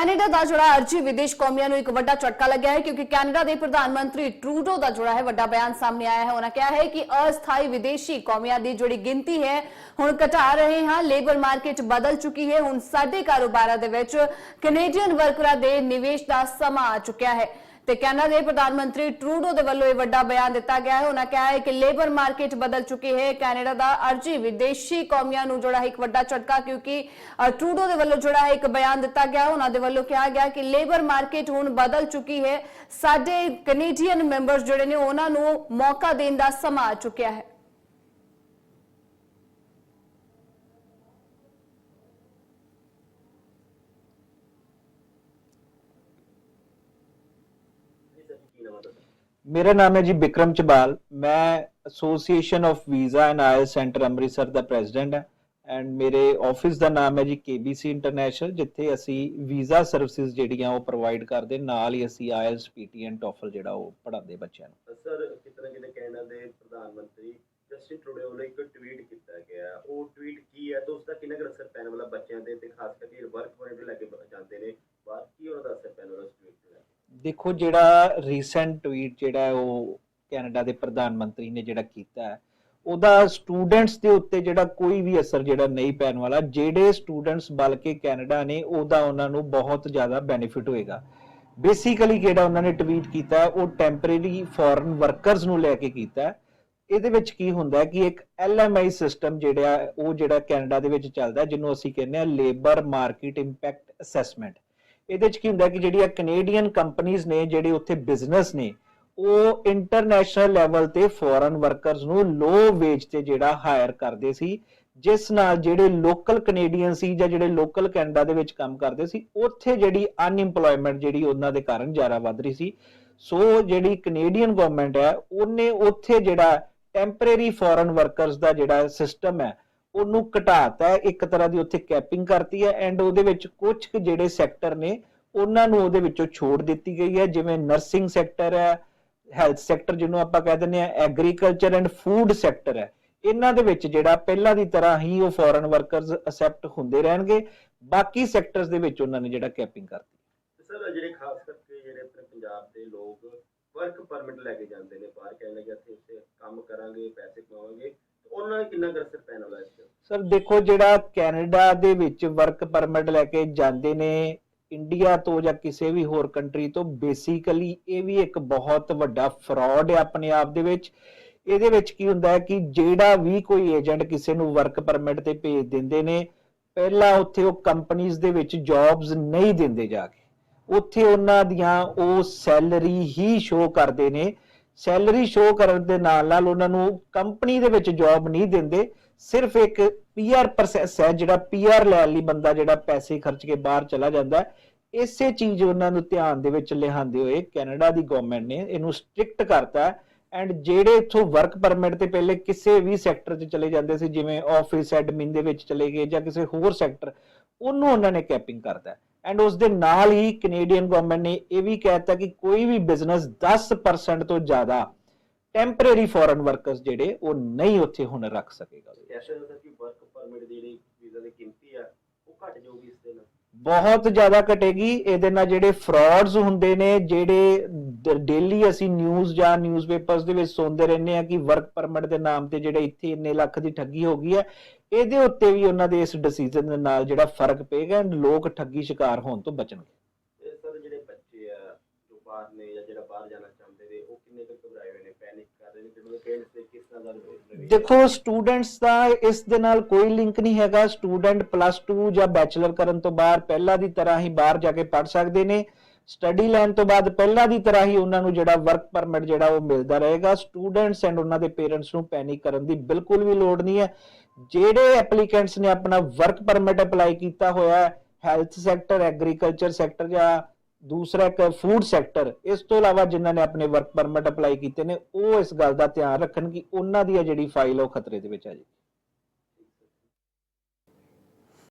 Canada ਦਾ ਜਿਹੜਾ ਅਰਜੀ ਵਿਦੇਸ਼ ਕੌਮੀਆਂ ਨੂੰ ਇੱਕ ਵੱਡਾ ਝਟਕਾ ਲੱਗਿਆ ਹੈ, ਕਿਉਂਕਿ ਕੈਨੇਡਾ ਦੇ ਪ੍ਰਧਾਨ ਮੰਤਰੀ ਟਰੂਡੋ ਦਾ ਜਿਹੜਾ ਹੈ, ਵੱਡਾ ਬਿਆਨ ਸਾਹਮਣੇ ਆਇਆ ਹੈ। ਉਹਨਾਂ ਕਿਹਾ ਹੈ ਕਿ ਅਸਥਾਈ ਵਿਦੇਸ਼ੀ ਕੌਮੀਆਂ ਦੀ ਜਿਹੜੀ ਗਿਣਤੀ ਹੈ, ਹੁਣ ਘਟਾ ਰਹੇ ਹਾਂ। ਲੇਬਰ ਮਾਰਕੀਟ ਬਦਲ ਚੁੱਕੀ ਹੈ। ਹੁਣ ਸਾਡੇ ਕਾਰੋਬਾਰਾਂ ਦੇ ਵਿੱਚ ਕੈਨੇਡੀਅਨ ਵਰਕਰਾਂ ਦੇ ਨਿਵੇਸ਼ ਦਾ ਸਮਾਂ ਆ ਚੁੱਕਿਆ ਹੈ। ਤੇ ਕੈਨੇਡਾ ਦੇ ਪ੍ਰਧਾਨ ਮੰਤਰੀ ਟਰੂਡੋ ਦੇ ਵੱਲੋਂ ਇਹ ਵੱਡਾ ਬਿਆਨ ਦਿੱਤਾ ਗਿਆ ਹੈ। ਉਹਨਾਂ ਕਿਹਾ ਹੈ ਕਿ ਲੇਬਰ ਮਾਰਕੀਟ ਬਦਲ ਚੁੱਕੀ ਹੈ। ਕੈਨੇਡਾ ਦਾ ਅਰਜੀ ਵਿਦੇਸ਼ੀ ਕੌਮੀਆਂ ਨੂੰ ਜਿਹੜਾ ਹੈ ਇੱਕ ਵੱਡਾ ਝਟਕਾ ਕਿਉਂਕਿ ਟਰੂਡੋ ਦੇ ਵੱਲੋਂ ਜਿਹੜਾ ਹੈ ਇੱਕ ਬਿਆਨ ਦਿੱਤਾ ਗਿਆ। ਉਹਨਾਂ ਦੇ ਵੱਲੋਂ ਕਿਹਾ ਗਿਆ ਕਿ ਲੇਬਰ ਮਾਰਕੀਟ ਹੁਣ ਬਦਲ ਚੁੱਕੀ ਹੈ। ਸਾਡੇ ਕੈਨੇਡੀਅਨ ਮੈਂਬਰਸ ਜਿਹੜੇ ਨੇ, ਉਹਨਾਂ ਨੂੰ ਮੌਕਾ ਦੇਣ ਦਾ ਸਮਾਂ ਆ ਚੁੱਕਿਆ ਹੈ। ਮੇਰਾ ਨਾਮ ਹੈ ਜੀ ਵਿਕਰਮ ਚਬਾਲ ਮੈਂ association of visa and oil centre Amritsar the president ਹਾਂ ਐਂਡ ਮੇਰੇ ਆਫਿਸ ਦਾ ਨਾਮ ਹੈ ਜੀ KBC ਇੰਟਰਨੈਸ਼ਨਲ ਜਿੱਥੇ ਅਸੀਂ ਵੀਜ਼ਾ ਸਰਵਿਸਿਜ਼ ਜਿਹੜੀਆਂ ਉਹ ਪ੍ਰੋਵਾਈਡ ਕਰਦੇ ਨਾਲ ਹੀ ਅਸੀਂ ਆਇਲਸ ਪੀਟੀ ਐਂਡ ਟੋਫਲ ਜਿਹੜਾ ਉਹ ਪੜ੍ਹਾਉਂਦੇ ਬੱਚਿਆਂ ਨੂੰ ਸਰ ਕਿਤਨਾ ਕਿਤੇ ਕੈਨੇਡਾ ਦੇ ਪ੍ਰਧਾਨ ਮੰਤਰੀ ਜਸਟਿਨ ਟਰੂਡੋ ਨੇ ਇੱਕ ਟਵੀਟ ਕੀਤਾ ਗਿਆ ਉਹ ਟਵੀਟ ਕੀ ਹੈ ਤੇ ਉਸ ਦਾ ਕਿੰਨਾ ਕੁ ਅਸਰ ਪੈਣ ਵਾਲਾ ਬੱਚਿਆਂ ਦੇ ਤੇ ਖਾਸ ਕਰਕੇ ਵਰਕ ਪਰਮਿਟ ਲੈ ਕੇ ਬ- ਜਾਂਦੇ ਨੇ ਬਾਅਦ ਕੀ ਉਹਨਾਂ ਦਾ ਅਸਰ ਪੈਣ ਵਾਲਾ ਉਸ ਟਵੀਟ ਤੇ ਦੇਖੋ, ਜਿਹੜਾ ਰੀਸੈਂਟ ਟਵੀਟ ਜਿਹੜਾ ਉਹ ਕੈਨੇਡਾ ਦੇ ਪ੍ਰਧਾਨ ਮੰਤਰੀ ਨੇ ਜਿਹੜਾ ਕੀਤਾ ਹੈ, ਉਹਦਾ ਸਟੂਡੈਂਟਸ ਦੇ ਉੱਤੇ ਜਿਹੜਾ ਕੋਈ ਵੀ ਅਸਰ ਜਿਹੜਾ ਨਹੀਂ ਪੈਣ ਵਾਲਾ, ਜਿਹੜੇ ਸਟੂਡੈਂਟਸ ਬਲਕਿ ਕੈਨੇਡਾ ਨੇ, ਉਹਦਾ ਉਹਨਾਂ ਨੂੰ ਬਹੁਤ ਜ਼ਿਆਦਾ ਬੈਨੀਫਿਟ ਹੋਏਗਾ। ਬੇਸਿਕਲੀ ਜਿਹੜਾ ਉਹਨਾਂ ਨੇ ਟਵੀਟ ਕੀਤਾ ਉਹ ਟੈਂਪਰੇਰੀ ਫੋਰਨ ਵਰਕਰਸ ਨੂੰ ਲੈ ਕੇ ਕੀਤਾ ਇਹਦੇ ਵਿੱਚ ਕੀ ਹੁੰਦਾ ਕਿ ਇੱਕ ਐਲਐਮਆਈ ਸਿਸਟਮ ਜਿਹੜਾ ਉਹ ਜਿਹੜਾ ਕੈਨੇਡਾ ਦੇ ਵਿੱਚ ਚੱਲਦਾ ਜਿਹਨੂੰ ਅਸੀਂ ਕਹਿੰਦੇ ਆ ਲੇਬਰ ਮਾਰਕੀਟ ਇੰਪੈਕਟ ਅਸੈਸਮੈਂਟ ਇਹਦੇ 'ਚ ਕੀ ਹੁੰਦਾ ਕਿ ਜਿਹੜੀਆਂ ਕੈਨੇਡੀਅਨ ਕੰਪਨੀਆਂ ਨੇ, ਜਿਹੜੇ ਉੱਥੇ ਬਿਜ਼ਨਸ ਨੇ, ਉਹ ਇੰਟਰਨੈਸ਼ਨਲ ਲੈਵਲ ਤੇ ਫੋਰਨ ਵਰਕਰਸ ਨੂੰ ਲੋ ਵੇਜ ਤੇ ਜਿਹੜਾ ਹਾਇਰ ਕਰਦੇ ਸੀ, ਜਿਸ ਨਾਲ ਜਿਹੜੇ ਲੋਕਲ ਕੈਨੇਡੀਅਨ ਸੀ ਜਾਂ ਜਿਹੜੇ ਲੋਕਲ ਕੈਨੇਡਾ ਦੇ ਵਿੱਚ ਕੰਮ ਕਰਦੇ ਸੀ, ਉੱਥੇ ਜਿਹੜੀ ਅਨਇੰਪਲੋਇਮੈਂਟ ਜਿਹੜੀ ਉਹਨਾਂ ਦੇ ਕਾਰਨ ਜ਼ਿਆਦਾ ਵੱਧ ਰਹੀ ਸੀ। ਸੋ ਜਿਹੜੀ ਕੈਨੇਡੀਅਨ ਗਵਰਨਮੈਂਟ ਹੈ, ਉਹਨੇ ਉੱਥੇ ਜਿਹੜਾ ਟੈਂਪਰੇਰੀ ਫੋਰਨ ਵਰਕਰਸ ਦਾ ਜਿਹੜਾ ਸਿਸਟਮ ਹੈ ਉਹਨੂੰ ਘਟਾਤਾ ਹੈ, ਇੱਕ ਤਰ੍ਹਾਂ ਦੀ ਉੱਥੇ ਕੈਪਿੰਗ ਕਰਤੀ ਹੈ ਐਂਡ ਉਹਦੇ ਵਿੱਚ ਕੁਝ ਜਿਹੜੇ ਸੈਕਟਰ ਨੇ, ਉਹਨਾਂ ਨੂੰ ਉਹਦੇ ਵਿੱਚੋਂ ਛੋੜ ਦਿੱਤੀ ਗਈ ਹੈ, ਜਿਵੇਂ ਨਰਸਿੰਗ ਸੈਕਟਰ ਹੈ ਹੈਲਥ ਸੈਕਟਰ ਜਿਹਨੂੰ ਆਪਾਂ ਕਹਿ ਦਿੰਦੇ ਆ ਐਗਰੀਕਲਚਰ ਐਂਡ ਫੂਡ ਸੈਕਟਰ ਹੈ। ਇਹਨਾਂ ਦੇ ਵਿੱਚ ਜਿਹੜਾ ਪਹਿਲਾਂ ਦੀ ਤਰ੍ਹਾਂ ਹੀ ਉਹ ਫੋਰਨ ਵਰਕਰਸ ਅਸੈਪਟ ਹੁੰਦੇ ਰਹਿਣਗੇ, ਬਾਕੀ ਸੈਕਟਰਸ ਦੇ ਵਿੱਚ ਉਹਨਾਂ ਨੇ ਜਿਹੜਾ ਕੈਪਿੰਗ ਕਰਤੀ। ਸਰ, ਜਿਹੜੇ ਖਾਸ ਕਰਕੇ ਜਿਹੜੇ ਆਪਣੇ ਪੰਜਾਬ ਦੇ ਲੋਕ ਵਰਕ ਪਰਮਿਟ ਲੈ ਕੇ ਜਾਂਦੇ ਨੇ, ਬਾਹਰ ਕਹਿੰਦੇ ਕਿ ਅਸੀਂ ਉੱਥੇ ਕੰਮ ਕਰਾਂਗੇ, ਪੈਸੇ ਕਮਾਵਾਂਗੇ। ਉਹਨਾਂ ਕਿੰਨਾ ਕੁ ਪੈਣ ਵਾਲਾ ਇਸ ਸਰ, ਦੇਖੋ ਜਿਹੜਾ ਕੈਨੇਡਾ ਦੇ ਵਿੱਚ ਵਰਕ ਪਰਮਿਟ ਲੈ ਕੇ ਜਾਂਦੇ ਨੇ ਇੰਡੀਆ ਤੋਂ ਜਾਂ ਕਿਸੇ ਵੀ ਹੋਰ ਕੰਟਰੀ ਤੋਂ ਬੇਸਿਕਲੀ ਇਹ ਵੀ ਇੱਕ ਬਹੁਤ ਵੱਡਾ ਫਰਾਡ ਹੈ ਆਪਣੇ ਆਪ ਦੇ ਵਿੱਚ। ਇਹਦੇ ਵਿੱਚ ਕੀ ਹੁੰਦਾ ਹੈ ਕਿ ਜਿਹੜਾ ਵੀ ਕੋਈ ਏਜੰਟ ਕਿਸੇ ਨੂੰ ਵਰਕ ਪਰਮਿਟ ਤੇ ਭੇਜ ਦਿੰਦੇ ਨੇ, ਪਹਿਲਾਂ ਉੱਥੇ ਉਹ ਕੰਪਨੀਆਂ ਦੇ ਵਿੱਚ ਜੌਬਸ ਨਹੀਂ ਦਿੰਦੇ ਜਾ ਕੇ। ਉੱਥੇ ਉਹਨਾਂ ਦੀਆਂ ਉਹ ਸੈਲਰੀ ਹੀ ਸ਼ੋ ਕਰਦੇ ਨੇ। ਸੈਲਰੀ ਸ਼ੋ ਕਰਨ ਦੇ ਨਾਲ ਨਾਲ ਉਹਨਾਂ ਨੂੰ ਕੰਪਨੀ ਦੇ ਵਿੱਚ ਜੌਬ ਨਹੀਂ ਦਿੰਦੇ। ਸਿਰਫ ਇੱਕ ਪੀਆਰ ਪ੍ਰੋਸੈਸ ਹੈ ਜਿਹੜਾ ਪੀਆਰ ਲੈਣ ਲਈ ਬੰਦਾ ਜਿਹੜਾ ਪੈਸੇ ਖਰਚ ਕੇ ਬਾਹਰ ਚਲਾ ਜਾਂਦਾ ਇਸੇ ਚੀਜ਼ ਉਹਨਾਂ ਨੂੰ ਧਿਆਨ ਦੇ ਵਿੱਚ ਲਿਆਂਦੇ ਹੋਏ ਕੈਨੇਡਾ ਦੀ ਗਵਰਨਮੈਂਟ ਨੇ ਇਹਨੂੰ ਸਟ੍ਰਿਕਟ ਕਰਤਾ ਐਂਡ ਜਿਹੜੇ ਇਥੋਂ ਵਰਕ ਪਰਮਿਟ ਤੇ ਪਹਿਲੇ ਕਿਸੇ ਵੀ ਸੈਕਟਰ 'ਚ ਚਲੇ ਜਾਂਦੇ ਸੀ, ਜਿਵੇਂ ਆਫਿਸ ਐਡਮਿਨ ਦੇ ਵਿੱਚ ਚਲੇ ਗਏ ਜਾਂ ਕਿਸੇ ਹੋਰ ਸੈਕਟਰ ਉਹਨੂੰ ਉਹਨਾਂ ਨੇ ਕੈਪਿੰਗ ਕਰਤਾ ਐਂਡ ਉਸ ਦੇ ਨਾਲ ਹੀ ਕੈਨੇਡੀਅਨ ਗਵਰਨਮੈਂਟ ਨੇ ਇਹ ਵੀ ਕਹਿਤਾ ਕਿ ਕੋਈ ਵੀ ਬਿਜ਼ਨਸ 10% ਤੋਂ ਜ਼ਿਆਦਾ ਟੈਂਪਰੇਰੀ ਫੋਰਨ ਵਰਕਰਸ ਜਿਹੜੇ ਉਹ ਨਹੀਂ ਉੱਥੇ ਹੁਣ ਰੱਖ ਸਕੇਗਾ। ਕੈਸੇ ਸਰ ਕਿ ਵਰਕ ਪਰਮਿਟ ਦੀ ਜਿਹੜੀ ਵੀਜ਼ਾ ਦੀ ਕੀਮਤੀ ਆ ਉਹ ਘਟ ਜਾਊਗੀ ਇਸ ਦੇ ਨਾਲ। ਬਹੁਤ ਜ਼ਿਆਦਾ ਘਟੇਗੀ। ਇਹਦੇ ਨਾਲ ਜਿਹੜੇ ਫਰਾਡਸ ਹੁੰਦੇ ਨੇ ਜਿਹੜੇ ਡੇਲੀ ਅਸੀਂ ਨਿਊਜ਼ ਜਾਂ ਨਿਊਜ਼ਪੇਪਰਸ ਦੇ ਵਿੱਚ ਸੁਣਦੇ ਰਹਿੰਦੇ ਆ ਕਿ ਵਰਕ ਪਰਮਿਟ ਦੇ ਨਾਮ ਤੇ ਜਿਹੜੇ ਇੱਥੇ ਇੰਨੇ ਲੱਖ ਦੀ ਠੱਗੀ ਹੋ ਗਈ ਹੈ ਇਹਦੇ ਉੱਤੇ ਵੀ ਉਹਨਾਂ ਦੇ ਇਸ ਡਿਸੀਜਨ ਦੇ ਨਾਲ ਜਿਹੜਾ ਫ਼ਰਕ ਪਏਗਾ ਲੋਕ ਠੱਗੀ ਸ਼ਿਕਾਰ ਹੋਣ ਤੋਂ ਬਚਣਗੇ। ਤੇ ਸਰ ਜਿਹੜੇ ਬੱਚੇ ਆ ਜੋ ਬਾਹਰ ਨੇ ਜਾਂ ਜਿਹੜਾ ਬਾਹਰ ਜਾਣਾ ਚਾਹੁੰਦੇ ਨੇ ਉਹ ਕਿੰਨੇ ਕੁ ਦੇਖੋ ਸਟੂਡੈਂਟਸ ਦਾ ਇਸ ਦੇ ਨਾਲ ਕੋਈ ਲਿੰਕ ਨਹੀਂ ਹੈਗਾ। ਸਟੂਡੈਂਟ ਪਲੱਸ 2 ਜਾਂ ਬੈਚਲਰ ਕਰਨ ਤੋਂ ਬਾਅਦ ਪਹਿਲਾਂ ਦੀ ਤਰ੍ਹਾਂ ਹੀ ਬਾਹਰ ਜਾ ਕੇ ਪੜ ਸਕਦੇ ਨੇ। ਸਟੱਡੀ ਲੈਣ ਤੋਂ ਬਾਅਦ ਪਹਿਲਾਂ ਦੀ ਤਰ੍ਹਾਂ ਹੀ ਉਹਨਾਂ ਨੂੰ ਜਿਹੜਾ ਵਰਕ ਪਰਮਿਟ ਜਿਹੜਾ ਉਹ ਮਿਲਦਾ ਰਹੇਗਾ। ਸਟੂਡੈਂਟਸ ਐਂਡ ਉਹਨਾਂ ਦੇ ਪੇਰੈਂਟਸ ਨੂੰ ਪੈਨਿਕ ਕਰਨ ਦੀ ਬਿਲਕੁਲ ਵੀ ਲੋੜ ਨਹੀਂ ਹੈ। ਜਿਹੜੇ ਐਪਲੀਕੈਂਟਸ ਨੇ ਆਪਣਾ ਵਰਕ ਪਰਮਿਟ ਅਪਲਾਈ ਕੀਤਾ ਹੋਇਆ ਹੈ ਹੈਲਥ ਸੈਕਟਰ ਐਗਰੀਕਲਚਰ ਸੈਕਟਰ ਜਾਂ ਦੂਸਰਾ ਇੱਕ ਫੂਡ ਸੈਕਟਰ ਇਸ ਤੋਂ ਇਲਾਵਾ ਜਿਨ੍ਹਾਂ ਨੇ ਆਪਣੇ ਵਰਕ ਪਰਮਿਟ ਅਪਲਾਈ ਕੀਤੇ ਨੇ, ਉਹ ਇਸ ਗੱਲ ਦਾ ਧਿਆਨ ਰੱਖਣ ਕਿ ਉਹਨਾਂ ਦੀ ਜਿਹੜੀ ਫਾਈਲ ਉਹ ਖਤਰੇ ਦੇ ਵਿੱਚ ਆ ਜੀ